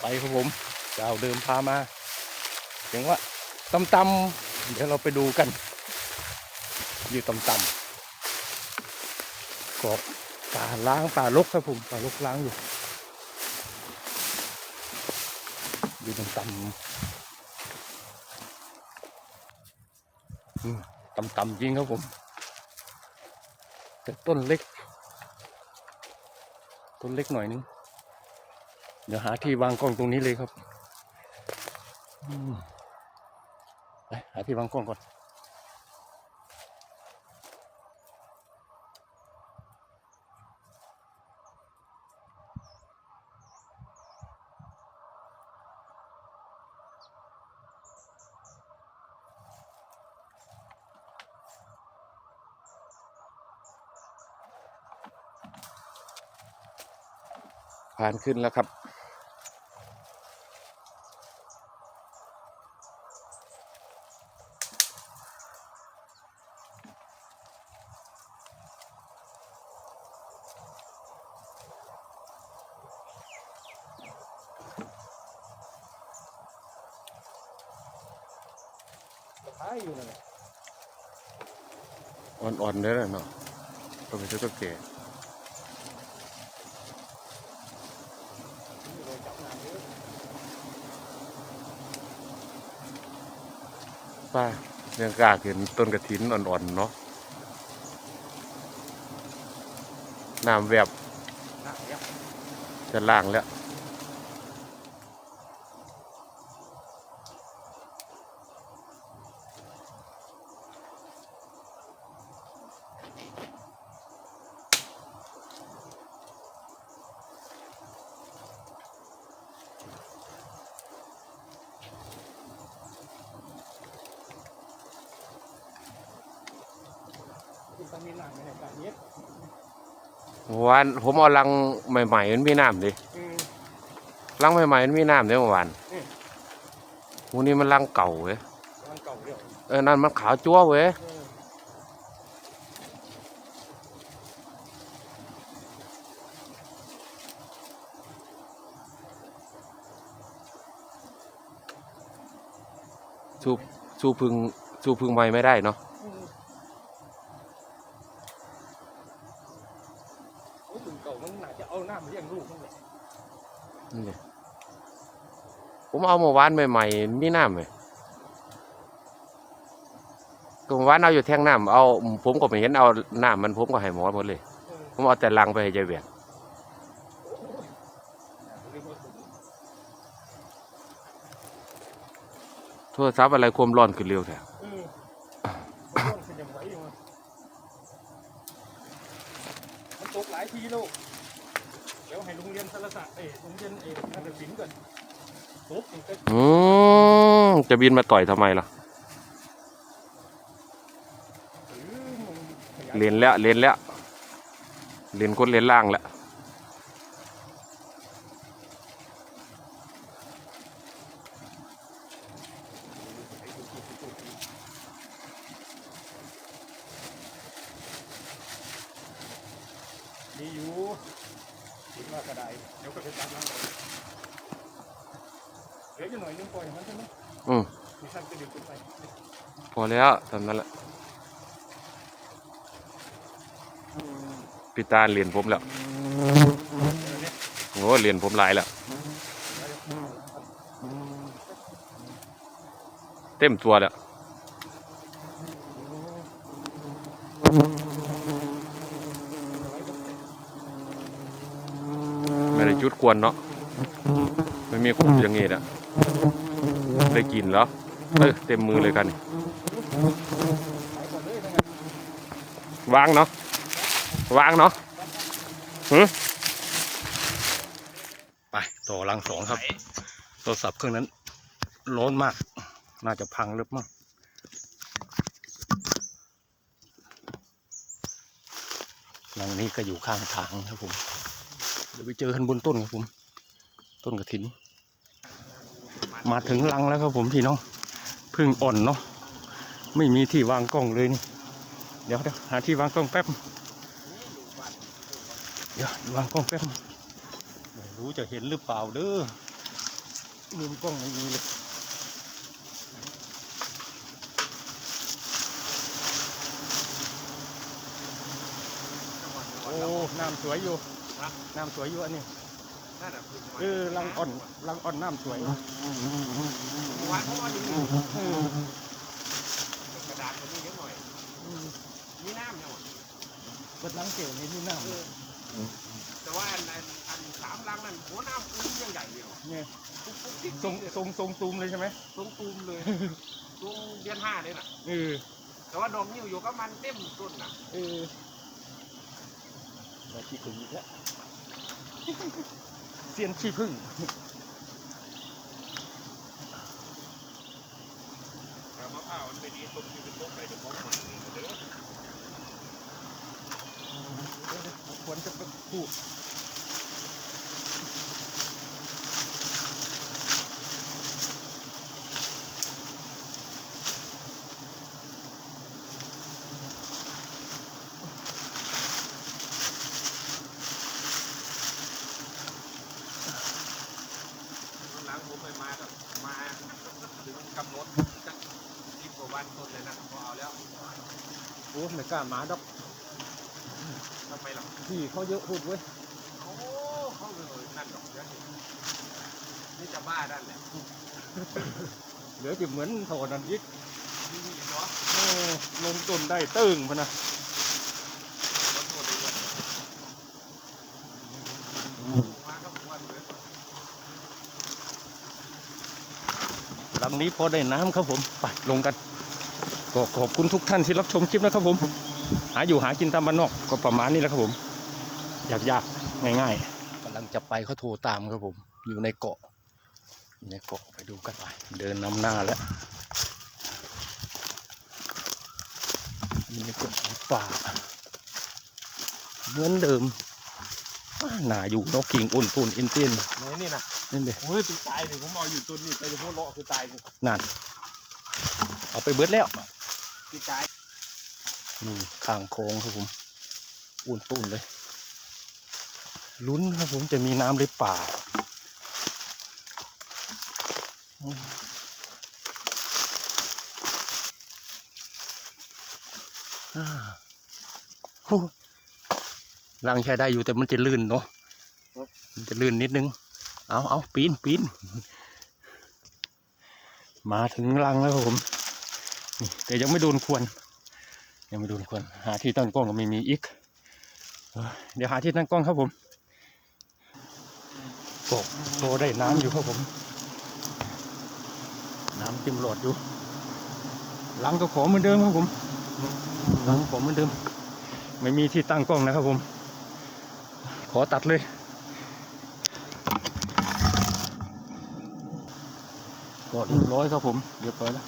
ไปครับผมเจ้าเดิมพามาเสียงว่าตำตำๆเดี๋ยวเราไปดูกัน อยู่ตำตำๆกบป่าล้างป่าลกครับผมป่าลกล้างอยู่ อยู่ตำตำๆตำตำๆจริงครับผมแต่ต้นเล็ก ต้นเล็กหน่อยนึง เดี๋ยวหาที่วางกล้องตรงนี้เลยครับไปหาที่วางกล้องก่อน ผ่านขึ้นแล้วครับ อ่อนๆได้เลยเนาะต้องไปซื้อตัวเก๋ป้ายังกล้าเห็นต้นกระถินอ่อนๆเนาะน้ำแวบจะล่างแล้ว เมื่อวานผมเอาลังใหม่ๆมันมีน้ำดิลังใหม่ๆมันมีน้ำเด้เมื่อวานอืมวันนี้มันลังเก่าเว้ยมันเก่าเดียวเออนั่นมันขาวจั๊วเว้ยสู้สู้พึ่งสู้พึ่งใหม่ไม่ได้เนาะ โอ้ยถึงเก่ามันน่าจะเอาหน้ามาเลี้ยงลูกนั่นแหละ นี่ดิผม เอาเมื่อวานใหม่ๆมีน้ำไหมก็เมื่อวานเอาอยู่แท่งน้ำเอาผมก็ไม่เห็นเอาน้ำมันผมก็ให้หมอหมดเลย ผมเอาแต่ลังไปให้ยายเวียนโทรศัพท์อะไรความร้อนขึ้นเร็วแท้ตกหลายทีลูกเดี๋ยวให้โรงเรียนสารศาสตร์เอ้ยโรงเรียนเอ้ยนาฏศิลป์ก่อน อืมจะบินมาต่อยทำไมล่ะเออมันขยายเรียนแล้วเรนแล้วเรียนคนเรนล่างแล้วดีอยู่คิดว่ากระไดเดี๋ยวก็ไปตามน้ำเลย ดี๋ยวจะหน่อยนึงปล่อยอย่างนั้นใช่ไหมอืมมีท่านจะดึงขึ้นไปพอแล้วทำนั้นแหละพี่ตาเรียนผมแล้วโอ้เรียนผมหลายแล้วเต็มตัวแล้วไม่ได้จุดกวนเนาะไม่มีขุบอย่างงี้นะ ได้กินแล้วเออเต็มมือเลยกันนี่ไปก่อนเลยทั้งนั้นวางเนาะ วางเนาะหืไปต่อรังสองครับ โทรศัพท์เครื่องนั้นร้อนมาก น่าจะพังเล็บมากรังนี้ก็อยู่ข้างทางครับผม เดี๋ยวไปเจอกันบนต้นครับผม ต้นกระถิน มาถึงรังแล้วครับผมพี่น้องพึ่งอ่อนเนาะไม่มีที่วางกล้องเลยนี่เดี๋ยวเดี๋ยวหาที่วางกล้องแป๊บเดี๋ยววางกล้องแป๊บไม่รู้จะเห็นหรือเปล่าเด้อมุมกล้องไม่มีเลยโอ้น้ำสวยอยู่น้ำสวยอยู่อันนี้ เออลังอ่อนลังอ่อนน้ำสวยวันเพราะว่าอยู่นี่กระดาษมันนี่เยอะหน่อยมีน้ำเนี่ยว่ะเปิดลังเกลียวนี่นี่น้ำเออแต่ว่าอันอันอันสามลังนั่นหัวน้ำอุ้งยังใหญ่เลยว่ะเนี่ยปุ๊บปุ๊บติ๊กทรงติ๊กทรงทรงตูมเลยใช่ไหมทรงตูมเลยทรงเดือนห้าเลยน่ะเออแต่ว่าดอกนิ้วอยู่ก็มันเต็มต้นน่ะเออแล้วขี้ผึ้งอีกแล้ว เซียนขี้ผึ้งแต่มะพร้าวมันไม่ดีต้นที่เป็นต้นไปเดี๋ยวของใหม่นี่เด้อควรจะปลูกตอนหลังผมไปมากับมาถึงกำหนดสักสิบกว่าวันต้นเลยนะพอเอาแล้ว ไม่กล้าหมาดอกทำไมล่ะพี่เขาเยอะพูดเว้ยโอ้เขาเลยนั่นดอกเยวนี่นี่จะบ้าด้านแหละเหลือจะเหมือนโถนันยิกโอ้ลงต้นได้ตึ้งพนะขอโทษด้วยมากับวันเลยลำนี้พอได้น้ำครับผม ไปลงกัน ก็ขอบคุณทุกท่านที่รับชมคลิปนะครับผม หาอยู่หากินตามบ้านนอกก็ประมาณนี้แหละครับผมอยากยากๆง่ายๆกำลังจะไปเขาโทรตามครับผม อยู่ในเกาะอยู่ในเกาะไปดูกันไปเดินนำหน้าแล้วอยู่ในเกาะป่าเหมือนเดิมอ่าหนาอยู่นกกิ่งอุ่นปุ่นอินเตียนไหนนี่นะนี่เด็โอ้ยตีตายเลยผมเอาอยู่ตัวนี้ไปเฉพาะเลาะคือตายกูนั่น เอาไปเบิดแล้ว ตีตายนี่ข้างโค้งครับผมอุ่นปุ่นเลยลุ้นครับผมจะมีน้ำหรือเปล่าล่าโอ้ลังใช้ได้อยู่แต่มันจะลื่นเนาะมันจะลื่นนิดนึง เอาเอาปีนปีนมาถึงรังแล้วครับผม แต่ยังไม่โดนควร ยังไม่โดนควร หาที่ตั้งกล้องก็ไม่มีอีก เดี๋ยวหาที่ตั้งกล้องครับผมโอ้โตได้น้ำอยู่ครับผม น้ำเต็มหลอดอยู่ หลังก็ขอเหมือนเดิมครับผม หลังขอเหมือนเดิม ไม่มีที่ตั้งกล้องนะครับผม ขอตัดเลยก็เรียบร้อยครับผมเรียบร้อยแล้ว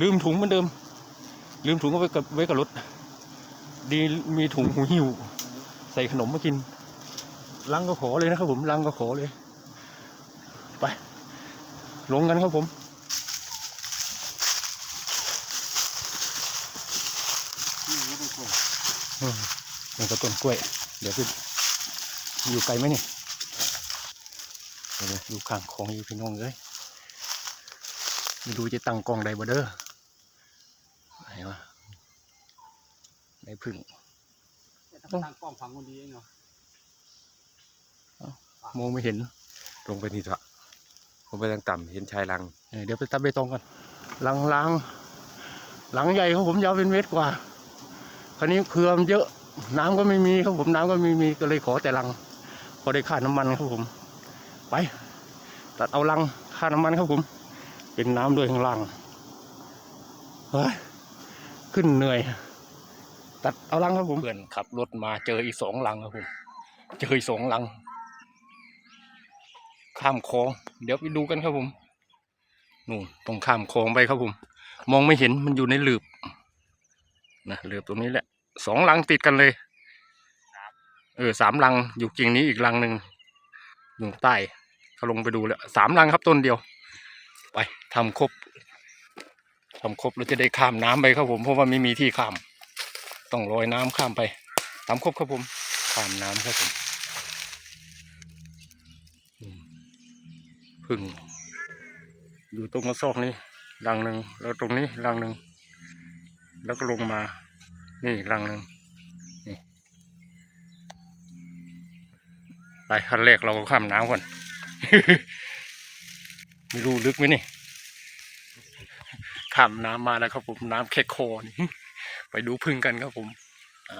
ลืมถุงเหมือนเดิม ลืมถุงก็ไว้กับไว้กับรถ ดีมีถุงหูหิว ใส่ขนมมากิน ลังก็ขอเลยนะครับผม ลังก็ขอเลย ไป ลงกันครับผมอืมมันก็ต้นกล้วย เดี๋ยวพี่อยู่ไกลไหมเนี่ยอยู่ข้างคลองอยู่พี่น้องเลยไม่รู้จะตั้งกล้องใดบ่เด้อ ไหนวะไหนพึ่งทางกล้องฟังคนดีเองเนาะมองไม่เห็น ลงไปนี่เถอะลงไปทางต่ำเห็นชายลังเออเดี๋ยวไปตัดใบตองกันหลังหลังหลังใหญ่ของผมยาวเป็นเมตรกว่า คราวนี้เครือมันเยอะ น้ำก็ไม่มีครับผมน้ำก็ไม่มีก็เลยขอแต่ลัง พอได้ค่าน้ำมันครับผม ไป ตัดเอาลังค่าน้ำมันครับผม เป็นน้ำด้วยข้างล่างเฮ้ย ขึ้นเหนื่อย ตัดเอาลังครับผมเพื่อนขับรถมาเจออีกสองลังครับผมเจออีสองลัง ข้ามคลอง เดี๋ยวไปดูกันครับผมนู่นตรงข้ามคลองไปครับผม มองไม่เห็นมันอยู่ในหลืบนะหลืบตรงนี้แหละสองลังติดกันเลยเออสามลังอยู่กิ่งนี้อีกลังหนึ่งอยู่ใต้เขาลงไปดูแล้วสามลังครับต้นเดียว ไปทำครบ ทำครบแล้วจะได้ข้ามน้ำไปครับผมเพราะว่าไม่มีที่ข้าม ต้องลอยน้ำข้ามไปทำครบครับผมข้ามน้ำครับผมพึ่งอยู่ตรงกระซอกนี้รังหนึ่งแล้วตรงนี้รังหนึ่งแล้วก็ลงมา นี่รังหนึ่งนี่ไปขั้นแรกเราก็ข้ามน้ำก่อน ไม่รู้ลึกไหมนี่ ข้ามน้ำมาแล้วครับผมน้ำแค่คอนี่ไปดูพึ่งกันครับผมน้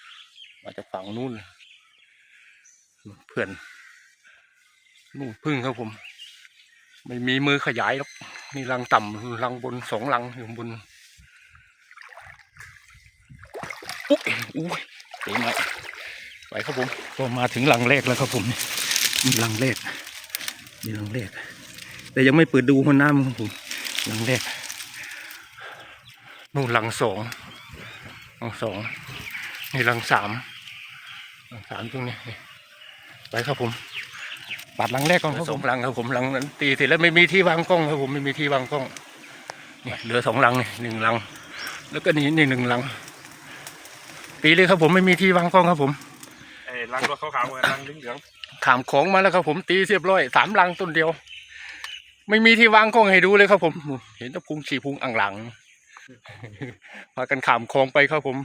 ำมาจากฝั่งนู้นเพื่อนนู่นพึ่งครับผม ไม่มีมือขยายหรอกนี่รังต่ำรังบนสองรังอยู่บนอุ๊ยอุ้ยเต็มเลยไปครับผมก็มาถึงรังแรกแล้วครับผมนี่รังแรกนี่รังแรกแต่ยังไม่เปิดดูหัวน้ำครับผมรังแรก นู่นรังสองรังสองนี่รังสามรังสามตรงนี้นี่ไปครับผมปัดหลังแรกก่อนครับผมหลังครับผมหลังนั้นตีเสร็จแล้วไม่มีที่วางกล้องครับผมไม่มีที่วางกล้องนี่เหลือสองหลังนี่หนึ่งหลัง แล้วก็นี่นี่หนึ่งหลังตีเลยครับผมไม่มีที่วางกล้องครับผมไอ้รังตัวขาวๆกับรังเหลืองขามของมาแล้วครับผมตีเรียบร้อยสามหลังต้นเดียว ไม่มีที่วางกล้องให้ดูเลยครับผม เห็นแตะพุงฉีพุงอ่างหลัง พากันขามคลองไปครับผม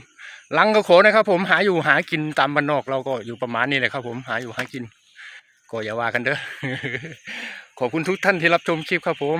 ลังกระโขนะครับ ผมหาอยู่หากินตามบ้านนอกเราก็อยู่ประมาณนี้แหละครับ ผมหาอยู่หากิน ก็อย่าว่ากันเด้อขอบคุณทุกท่านที่รับชมคลิปครับผม